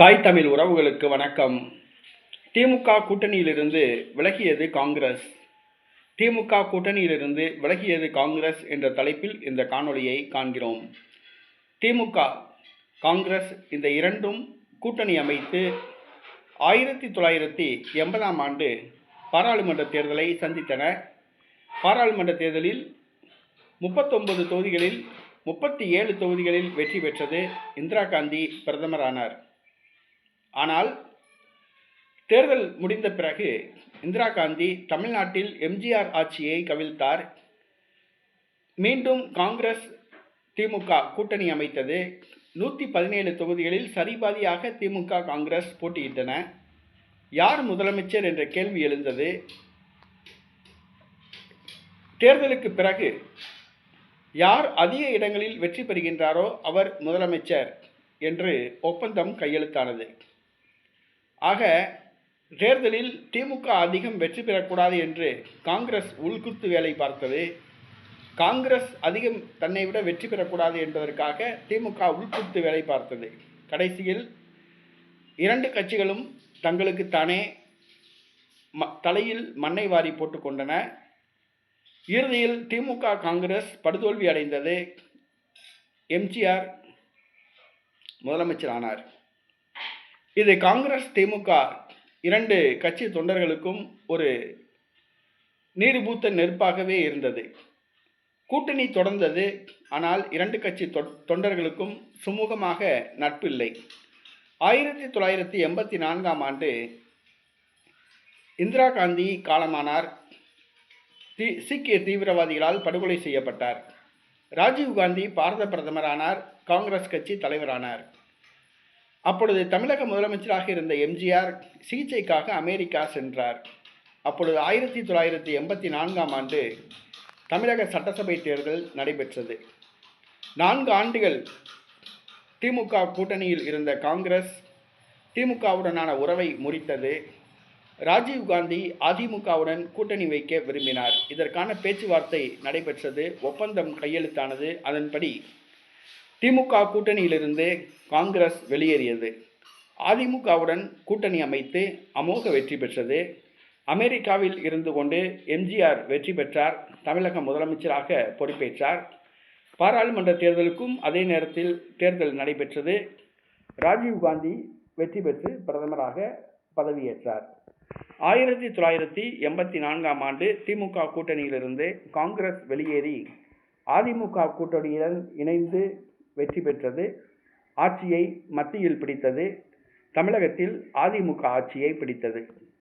தாய் தமிழ் உறவுகளுக்கு வணக்கம். திமுக கூட்டணியிலிருந்து விலகியது காங்கிரஸ். திமுக கூட்டணியிலிருந்து விலகியது காங்கிரஸ் என்ற தலைப்பில் இந்த காணொளியை காண்கிறோம். திமுக காங்கிரஸ் இந்த இரண்டும் கூட்டணி அமைத்து ஆயிரத்தி தொள்ளாயிரத்தி எண்பதாம் ஆண்டு பாராளுமன்ற தேர்தலை சந்தித்தன. பாராளுமன்ற தேர்தலில் முப்பத்தொன்பது தொகுதிகளில் முப்பத்தி ஏழு தொகுதிகளில் வெற்றி பெற்றது இந்திரா காந்தி பிரதமரானார். ஆனால் தேர்தல் முடிந்த பிறகு இந்திரா காந்தி தமிழ்நாட்டில் எம்ஜிஆர் ஆட்சியை கவிழ்த்தார். மீண்டும் காங்கிரஸ் திமுக கூட்டணி அமைத்தது. நூற்றி பதினேழு தொகுதிகளில் சரிபாதியாக திமுக காங்கிரஸ் போட்டியிட்டன. யார் முதலமைச்சர் என்ற கேள்வி எழுந்தது. தேர்தலுக்கு பிறகு யார் அதிக இடங்களில் வெற்றி பெறுகின்றாரோ அவர் முதலமைச்சர் என்று ஒப்பந்தம் கையெழுத்தானது. ஆக தேர்தலில் திமுக அதிகம் வெற்றி பெறக்கூடாது என்று காங்கிரஸ் உள்குத்து வேலை பார்த்தது. காங்கிரஸ் அதிகம் தன்னை விட வெற்றி பெறக்கூடாது என்பதற்காக திமுக உள்குத்து வேலை பார்த்தது. கடைசியில் இரண்டு கட்சிகளும் தங்களுக்கு தானே ம தலையில் மண்ணை வாரி போட்டுக்கொண்டன இறுதியில் திமுக காங்கிரஸ் படுதோல்வி அடைந்தது. எம்ஜிஆர் முதலமைச்சர் ஆனார். இது காங்கிரஸ் திமுக இரண்டு கட்சி தொண்டர்களுக்கும் ஒரு நீர்பூத்த நெருப்பாகவே இருந்தது. கூட்டணி தொடர்ந்தது ஆனால் இரண்டு கட்சி தொண்டர்களுக்கும் சுமூகமாக நட்பில்லை. ஆயிரத்தி தொள்ளாயிரத்தி எண்பத்தி நான்காம் ஆண்டு இந்திரா காந்தி காலமானார். தீ சீக்கிய தீவிரவாதிகளால் படுகொலை செய்யப்பட்டார். ராஜீவ் காந்தி பாரத பிரதமரானார் காங்கிரஸ் கட்சி தலைவரானார். அப்பொழுது தமிழக முதலமைச்சராக இருந்த எம்ஜிஆர் சிகிச்சைக்காக அமெரிக்கா சென்றார். அப்பொழுது ஆயிரத்தி தொள்ளாயிரத்தி எண்பத்தி நான்காம் ஆண்டு தமிழக சட்டசபை தேர்தல் நடைபெற்றது. நான்கு ஆண்டுகள் திமுக கூட்டணியில் இருந்த காங்கிரஸ் திமுகவுடனான உறவை முறித்தது. ராஜீவ் காந்தி அதிமுகவுடன் கூட்டணி வைக்க விரும்பினார். இதற்கான பேச்சுவார்த்தை நடைபெற்றது. ஒப்பந்தம் கையெழுத்தானது. அதன்படி திமுக கூட்டணியிலிருந்து காங்கிரஸ் வெளியேறியது. அதிமுகவுடன் கூட்டணி அமைத்து அமோக வெற்றி பெற்றது. அமெரிக்காவில் இருந்து கொண்டு எம்ஜிஆர் வெற்றி பெற்றார். தமிழக முதலமைச்சராக பொறுப்பேற்றார். பாராளுமன்ற தேர்தலுக்கும் அதே நேரத்தில் தேர்தல் நடைபெற்றது. ராஜீவ் காந்தி வெற்றி பெற்று பிரதமராக பதவியேற்றார். ஆயிரத்தி தொள்ளாயிரத்தி எண்பத்தி நான்காம் ஆண்டு திமுக கூட்டணியிலிருந்து காங்கிரஸ் வெளியேறி அதிமுக கூட்டணியுடன் இணைந்து வெற்றி பெற்றது. ஆட்சியை மத்தியில் பிடித்தது. தமிழகத்தில் அதிமுக ஆட்சியை பிடித்தது.